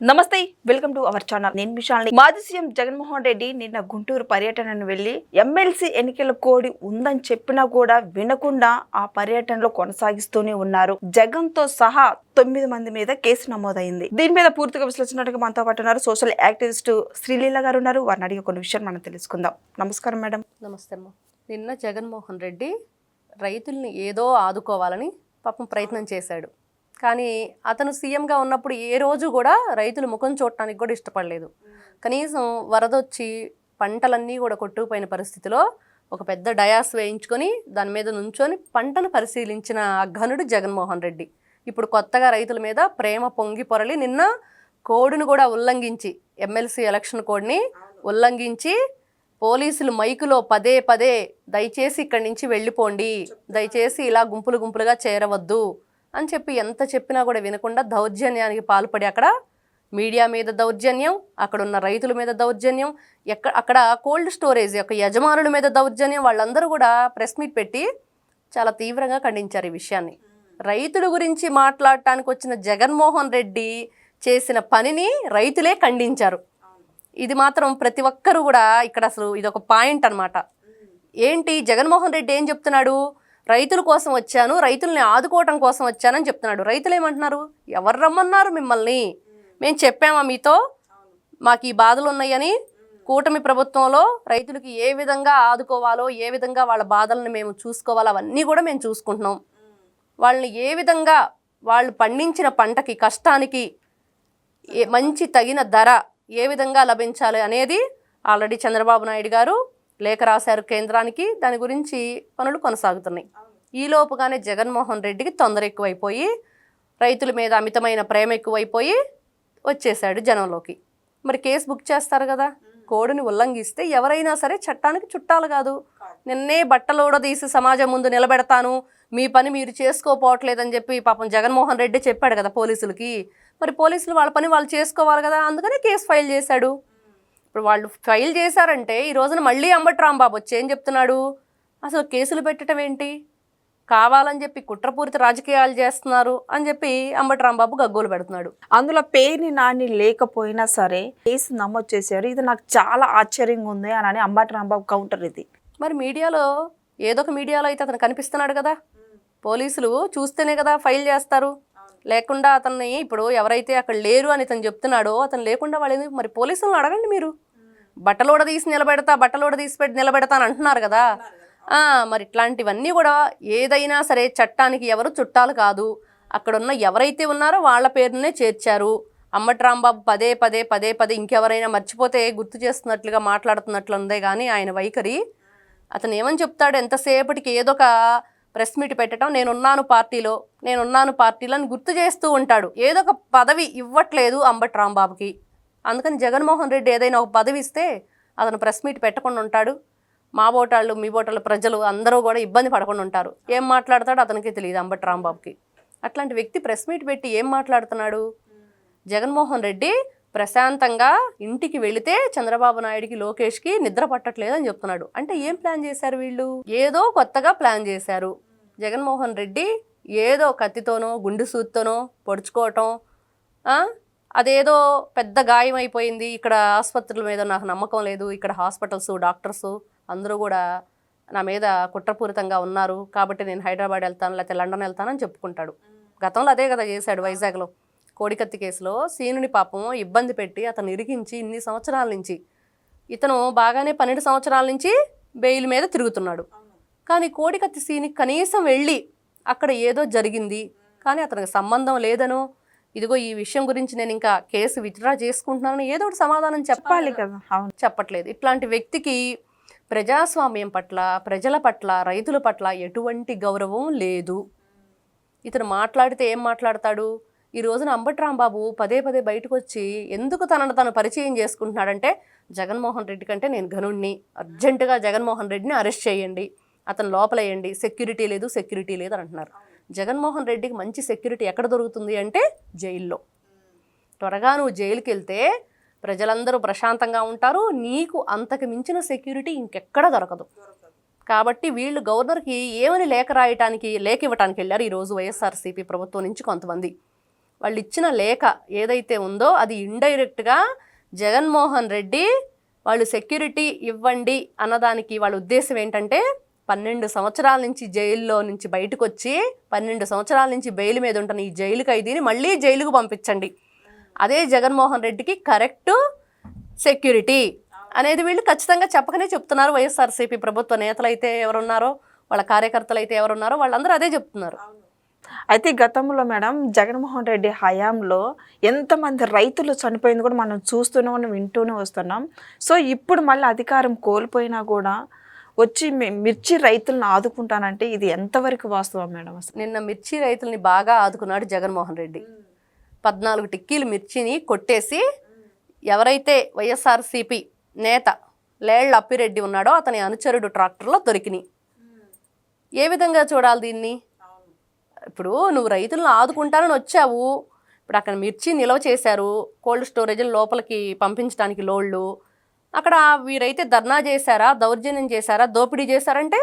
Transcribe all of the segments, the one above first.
నమస్తే welcome to our channel. నేను విశాల్ని మాజీ సీఎం జగన్మోహన్ రెడ్డి నిన్న గుంటూరు పర్యటనను వెళ్ళి ఎమ్మెల్సీ ఎన్నికల కోడి ఉందని చెప్పినా కూడా వినకుండా ఆ పర్యటనలో కొనసాగిస్తూనే ఉన్నారు. జగన్తో సహా తొమ్మిది మంది మీద కేసు నమోదైంది. దీని మీద పూర్తిగా విశ్లేషణగా మనతో పాటు ఉన్నారు సోషల్ యాక్టివిస్ట్ శ్రీలీల గారు ఉన్నారు. వారిని అడిగే కొన్ని విషయాలు మనం తెలుసుకుందాం. నమస్కారం మేడం. నమస్తే నిన్న జగన్మోహన్ రెడ్డి రైతుల్ని ఏదో ఆదుకోవాలని పాపం ప్రయత్నం చేశాడు. కానీ అతను సీఎంగా ఉన్నప్పుడు ఏ రోజు కూడా రైతులు ముఖం చూడటానికి కూడా ఇష్టపడలేదు. కనీసం వరదొచ్చి పంటలన్నీ కూడా కొట్టుకుపోయిన పరిస్థితిలో ఒక పెద్ద డయాస్ వేయించుకొని దాని మీద నుంచొని పంటను పరిశీలించిన అఘనుడు జగన్మోహన్ రెడ్డి. ఇప్పుడు కొత్తగా రైతుల మీద ప్రేమ పొంగి పొరలి నిన్న కోడ్ను కూడా ఉల్లంఘించి ఎమ్మెల్సీ ఎలక్షన్ కోడ్ని ఉల్లంఘించి పోలీసులు మైకులో పదే పదే దయచేసి ఇక్కడి నుంచి వెళ్ళిపోండి దయచేసి ఇలా గుంపులు గుంపులుగా చేరవద్దు అని చెప్పి ఎంత చెప్పినా కూడా వినకుండా దౌర్జన్యానికి పాల్పడి అక్కడ మీడియా మీద దౌర్జన్యం అక్కడ ఉన్న రైతుల మీద దౌర్జన్యం ఎక్కడ అక్కడ కోల్డ్ స్టోరేజ్ యొక్క యజమానుల మీద దౌర్జన్యం వాళ్ళందరూ కూడా ప్రెస్ మీట్ పెట్టి చాలా తీవ్రంగా ఖండించారు ఈ విషయాన్ని. రైతుల గురించి మాట్లాడటానికి వచ్చిన జగన్మోహన్ రెడ్డి చేసిన పనిని రైతులే ఖండించారు. ఇది మాత్రం ప్రతి ఒక్కరు కూడా ఇక్కడ అసలు ఇది ఒక పాయింట్ అన్నమాట. ఏంటి? జగన్మోహన్ రెడ్డి ఏం చెప్తున్నాడు? రైతుల కోసం వచ్చాను రైతుల్ని ఆదుకోవటం కోసం వచ్చానని చెప్తున్నాడు. రైతులు ఏమంటున్నారు ఎవరు రమ్మన్నారు మిమ్మల్ని? మేము చెప్పామా మీతో? మాకు ఈ బాధలు ఉన్నాయని కూటమి ప్రభుత్వంలో రైతులకి ఏ విధంగా ఆదుకోవాలో ఏ విధంగా వాళ్ళ బాధలను మేము చూసుకోవాలో అవన్నీ కూడా మేము చూసుకుంటున్నాం. వాళ్ళని ఏ విధంగా వాళ్ళు పండించిన పంటకి కష్టానికి ఏ మంచి తగిన ధర ఏ విధంగా లభించాలి అనేది ఆల్రెడీ చంద్రబాబు నాయుడు గారు లేఖ రాశారు కేంద్రానికి దాని గురించి పనులు కొనసాగుతున్నాయి. ఈ లోపుగానే జగన్మోహన్ రెడ్డికి తొందర ఎక్కువైపోయి రైతుల మీద అమితమైన ప్రేమ ఎక్కువైపోయి వచ్చేసాడు జనంలోకి. మరి కేసు బుక్ చేస్తారు కదా? కోడిని ఉల్లంఘిస్తే ఎవరైనా సరే చట్టానికి చుట్టాలు కాదు. నిన్నే బట్టలోడదీసి సమాజం ముందు నిలబెడతాను మీ పని మీరు చేసుకోపోవట్లేదని చెప్పి పాపం జగన్మోహన్ రెడ్డి చెప్పాడు కదా పోలీసులకి. మరి పోలీసులు వాళ్ళ పని వాళ్ళు చేసుకోవాలి కదా అందుకనే కేసు ఫైల్ చేశాడు. ఇప్పుడు వాళ్ళు ఫైల్ చేశారంటే ఈ రోజున మళ్ళీ అంబటి రాంబాబు వచ్చి ఏం చెప్తున్నాడు? అసలు కేసులు పెట్టడం ఏంటి? కావాలని చెప్పి కుట్రపూరిత రాజకీయాలు చేస్తున్నారు అని చెప్పి అంబటి రాంబాబు గగ్గోలు పెడుతున్నాడు. అందులో పేరుని నాని లేకపోయినా సరే కేసు నమోదు చేశారు. ఇది నాకు చాలా ఆశ్చర్యంగా ఉంది అని అని అంబాటి రాంబాబు కౌంటర్ ఇది. మరి మీడియాలో ఏదో ఒక మీడియాలో అయితే అతను కనిపిస్తున్నాడు కదా? పోలీసులు చూస్తేనే కదా ఫైల్ చేస్తారు. లేకుండా అతన్ని ఇప్పుడు ఎవరైతే అక్కడ లేరు అని అతను చెప్తున్నాడో అతను లేకుండా వాళ్ళు ఎందుకు- మరి పోలీసులను అడగండి మీరు? బట్టలోడ తీసి నిలబెడతా బట్టలోడ తీసి పెట్టి నిలబెడతా అని అంటున్నారు కదా. మరి ఇట్లాంటివన్నీ కూడా ఏదైనా సరే చట్టానికి ఎవరు చుట్టాలు కాదు. అక్కడ ఉన్న ఎవరైతే ఉన్నారో వాళ్ళ పేరునే చేర్చారు. అమ్మట్రాంబాబు పదే పదే పదే పదే ఇంకెవరైనా మర్చిపోతే గుర్తు చేస్తున్నట్లుగా మాట్లాడుతున్నట్లు ఉందే కానీ ఆయన వైఖరి. అతను ఏమని చెప్తాడు? ఎంతసేపటికి ఏదో ఒక ప్రెస్ మీట్ పెట్టడం నేనున్నాను పార్టీలో నేనున్నాను పార్టీలో అని గుర్తు చేస్తూ ఉంటాడు. ఏదో ఒక పదవి ఇవ్వట్లేదు అంబటి రాంబాబుకి. అందుకని జగన్మోహన్ రెడ్డి ఏదైనా ఒక పదవి ఇస్తే అతను ప్రెస్ మీట్ పెట్టకుండా ఉంటాడు. మా ఓటాళ్ళు మీ ఓటాళ్ళు ప్రజలు అందరూ కూడా ఇబ్బంది పడకుండా ఉంటారు. ఏం మాట్లాడతాడో అతనికి తెలియదు అంబటి రాంబాబుకి. అట్లాంటి వ్యక్తి ప్రెస్ మీట్ పెట్టి ఏం మాట్లాడుతున్నాడు? జగన్మోహన్ రెడ్డి ప్రశాంతంగా ఇంటికి వెళితే చంద్రబాబు నాయుడికి లోకేష్కి నిద్ర పట్టట్లేదు అని చెప్తున్నాడు. అంటే ఏం ప్లాన్ చేశారు వీళ్ళు? ఏదో కొత్తగా ప్లాన్ చేశారు. జగన్మోహన్ రెడ్డి ఏదో కత్తితోనో గుండు సూత్తోనో పొడుచుకోవటం అదేదో పెద్ద గాయం అయిపోయింది ఇక్కడ ఆసుపత్రుల మీద నాకు నమ్మకం లేదు. ఇక్కడ హాస్పిటల్స్ డాక్టర్స్ అందరూ కూడా నా మీద కుట్రపూరితంగా ఉన్నారు. కాబట్టి నేను హైదరాబాద్ వెళ్తాను లేకపోతే లండన్ వెళ్తానని చెప్పుకుంటాడు. గతంలో అదే కదా చేశాడు వైజాగ్లో. కోడికత్తి కేసులో సీనుని పాపం ఇబ్బంది పెట్టి అతను ఇరిగించి ఇన్ని సంవత్సరాల నుంచి ఇతను బాగానే పన్నెండు సంవత్సరాల నుంచి బెయిల్ మీద తిరుగుతున్నాడు. కానీ కోడికత్తి సీని కనీసం వెళ్ళి అక్కడ ఏదో జరిగింది. కానీ అతనికి సంబంధం లేదనో ఇదిగో ఈ విషయం గురించి నేను ఇంకా కేసు విత్డ్రా చేసుకుంటున్నాను ఏదో ఒకటి సమాధానం చెప్పాలి కదా. అవును. చెప్పట్లేదు. ఇట్లాంటి వ్యక్తికి ప్రజాస్వామ్యం పట్ల ప్రజల పట్ల రైతుల పట్ల ఎటువంటి గౌరవం లేదు. ఇతను మాట్లాడితే ఏం మాట్లాడతాడు? ఈ రోజున అంబటి రాంబాబు పదే పదే బయటకు వచ్చి ఎందుకు తనను తను పరిచయం చేసుకుంటున్నాడంటే జగన్మోహన్ రెడ్డి కంటే నేను ఘనుణ్ణి. అర్జెంటుగా జగన్మోహన్ రెడ్డిని అరెస్ట్ చేయండి. అతను లోపలేయండి. సెక్యూరిటీ లేదు సెక్యూరిటీ లేదు అని అంటున్నారు. జగన్మోహన్ రెడ్డికి మంచి సెక్యూరిటీ ఎక్కడ దొరుకుతుంది అంటే జైల్లో. త్వరగా నువ్వు జైలుకి వెళ్తే ప్రజలందరూ ప్రశాంతంగా ఉంటారు నీకు అంతకు మించిన సెక్యూరిటీ ఇంకెక్కడ దొరకదు. కాబట్టి వీళ్ళు గవర్నర్కి ఏమని లేఖ రాయటానికి లేఖ ఇవ్వటానికి వెళ్ళారు ఈరోజు వైఎస్ఆర్సీపీ ప్రభుత్వం నుంచి కొంతమంది. వాళ్ళు ఇచ్చిన లేఖ ఏదైతే ఉందో అది ఇండైరెక్ట్గా జగన్మోహన్ రెడ్డి వాళ్ళు సెక్యూరిటీ ఇవ్వండి అన్నదానికి వాళ్ళ ఉద్దేశం ఏంటంటే పన్నెండు సంవత్సరాల నుంచి జైల్లో నుంచి బయటకు వచ్చి పన్నెండు సంవత్సరాల నుంచి బెయిల్ మీద ఉంటున్న ఈ జైలు ఖైదీని మళ్ళీ జైలుకు పంపించండి. అదే జగన్మోహన్ రెడ్డికి కరెక్ట్ సెక్యూరిటీ అనేది వీళ్ళు ఖచ్చితంగా చెప్పకనే చెప్తున్నారు. వైఎస్ఆర్సీపీ ప్రభుత్వ నేతలు అయితే ఎవరున్నారో వాళ్ళ కార్యకర్తలు అయితే ఎవరున్నారో వాళ్ళందరూ అదే చెప్తున్నారు. అయితే గతంలో మేడం జగన్మోహన్ రెడ్డి హయాంలో ఎంతమంది రైతులు చనిపోయింది కూడా మనం చూస్తూనే ఉన్నాం వింటూనే వస్తున్నాం. సో ఇప్పుడు మళ్ళీ అధికారం కోల్పోయినా కూడా వచ్చి మిర్చి రైతులను ఆదుకుంటానంటే ఇది ఎంతవరకు వాస్తవం మేడం అసలు? నిన్న మిర్చి రైతుల్ని బాగా ఆదుకున్నాడు జగన్మోహన్ రెడ్డి. పద్నాలుగు టిక్కీలు మిర్చిని కొట్టేసి ఎవరైతే వైఎస్ఆర్సీపీ నేత లేళ్ళ అప్పిరెడ్డి ఉన్నాడో అతని అనుచరుడు ట్రాక్టర్లో దొరికినాయి. ఏ విధంగా చూడాలి దీన్ని? ఇప్పుడు నువ్వు రైతులను ఆదుకుంటానని వచ్చావు. ఇప్పుడు అక్కడ మిర్చి నిల్వ చేశారు. కోల్డ్ స్టోరేజ్ లోపలికి పంపించడానికి లోళ్ళు. అక్కడ వీరైతే ధర్నా చేశారా దౌర్జన్యం చేశారా దోపిడీ చేశారంటే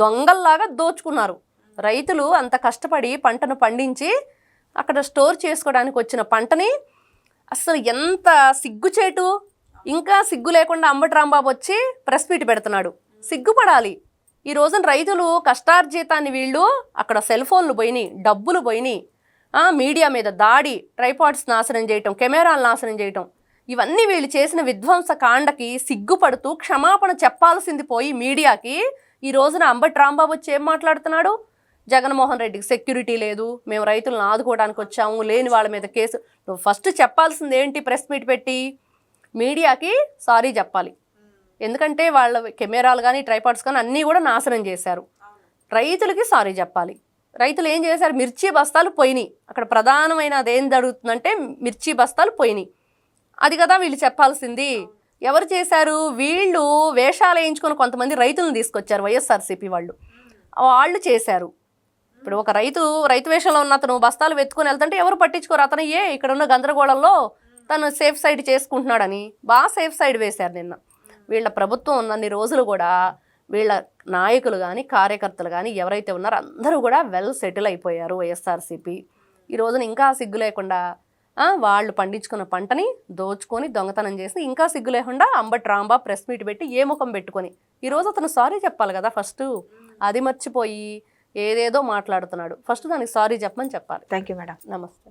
దొంగల్లాగా దోచుకున్నారు. రైతులు అంత కష్టపడి పంటను పండించి అక్కడ స్టోర్ చేసుకోవడానికి వచ్చిన పంటని అసలు ఎంత సిగ్గుచేటు ఇంకా సిగ్గు లేకుండా అంబటి రాంబాబు వచ్చి ప్రెస్ మీట్ పెడుతున్నాడు. సిగ్గుపడాలి. ఈ రోజున రైతులు కష్టార్జితాన్ని వీళ్ళు అక్కడ సెల్ ఫోన్లు పోయినాయి డబ్బులు పోయినాయి. మీడియా మీద దాడి ట్రైపాడ్స్ నాశనం చేయటం కెమెరాలు నాశనం చేయటం. ఇవన్నీ వీళ్ళు చేసిన విధ్వంస కాండకి సిగ్గుపడుతూ క్షమాపణ చెప్పాల్సింది పోయి మీడియాకి. ఈ రోజున అంబటి రాంబాబు వచ్చి ఏం మాట్లాడుతున్నాడు? జగన్మోహన్ రెడ్డికి సెక్యూరిటీ లేదు మేము రైతులను ఆదుకోవడానికి వచ్చాము లేని వాళ్ళ మీద కేసు. నువ్వు ఫస్ట్ చెప్పాల్సింది ఏంటి ప్రెస్ మీట్ పెట్టి? మీడియాకి సారీ చెప్పాలి. ఎందుకంటే వాళ్ళ కెమెరాలు కానీ ట్రైపాడ్స్ కానీ అన్నీ కూడా నాశనం చేశారు. రైతులకి సారీ చెప్పాలి. రైతులు ఏం చేశారు? మిర్చి బస్తాలు పోయినాయి. అక్కడ ప్రధానమైన అదేం జరుగుతుందంటే మిర్చి బస్తాలు పోయినాయి. అది కదా వీళ్ళు చెప్పాల్సింది. ఎవరు చేశారు? వీళ్ళు వేషాలు వేయించుకొని కొంతమంది రైతులను తీసుకొచ్చారు వైఎస్ఆర్సీపీ వాళ్ళు. వాళ్ళు చేశారు. ఇప్పుడు ఒక రైతు రైతు వేషంలో ఉన్న అతను బస్తాలు వెతుకుని వెళ్తుంటే ఎవరు పట్టించుకోరు? అతను ఏ? ఇక్కడ ఉన్న గందరగోళంలో తను సేఫ్ సైడ్ చేసుకుంటున్నాడని బాగా సేఫ్ సైడ్ వేశారు నిన్న. వీళ్ళ ప్రభుత్వం ఉన్నన్ని రోజులు కూడా వీళ్ళ నాయకులు కానీ కార్యకర్తలు కానీ ఎవరైతే ఉన్నారో అందరూ కూడా వెల్ సెటిల్ అయిపోయారు వైఎస్ఆర్సీపీ. ఈ రోజున ఇంకా సిగ్గు లేకుండా వాళ్ళు పండించుకున్న పంటని దోచుకొని దొంగతనం చేసి ఇంకా సిగ్గు లేకుండా అంబటి రాంబా ప్రెస్ మీట్ పెట్టి ఏ ముఖం పెట్టుకొని. ఈరోజు అతను సారీ చెప్పాలి కదా ఫస్ట్. అది మర్చిపోయి ఏదేదో మాట్లాడుతున్నాడు. ఫస్ట్ దానికి సారీ చెప్పమని చెప్పాలి. థ్యాంక్ యూ మేడం నమస్తే.